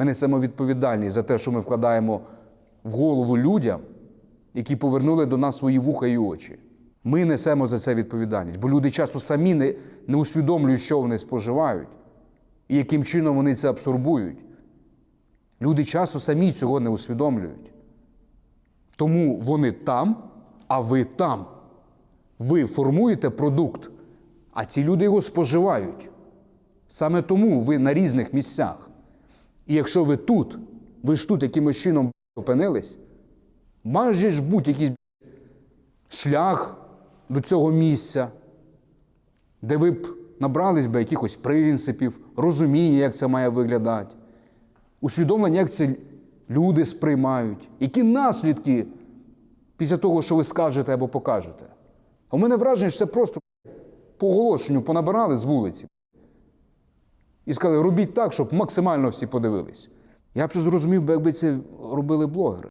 Ми несемо відповідальність за те, що ми вкладаємо в голову людям, які повернули до нас свої вуха і очі. Ми несемо за це відповідальність, бо люди часу самі не, не усвідомлюють, що вони споживають і яким чином вони це абсорбують. Люди часу самі цього не усвідомлюють. Тому вони там, а ви там. Ви формуєте продукт, а ці люди його споживають. Саме тому ви на різних місцях. І якщо ви тут, ви ж тут якимось чином опинились, майже ж будь якийсь шлях до цього місця, де ви б набрались би якихось принципів, розуміння, як це має виглядати, усвідомлення, як це люди сприймають, які наслідки після того, що ви скажете або покажете. А у мене враження, що це просто по оголошенню понабирали з вулиці і сказали, робіть так, щоб максимально всі подивились. Я б зрозумів, якби це робили блогери.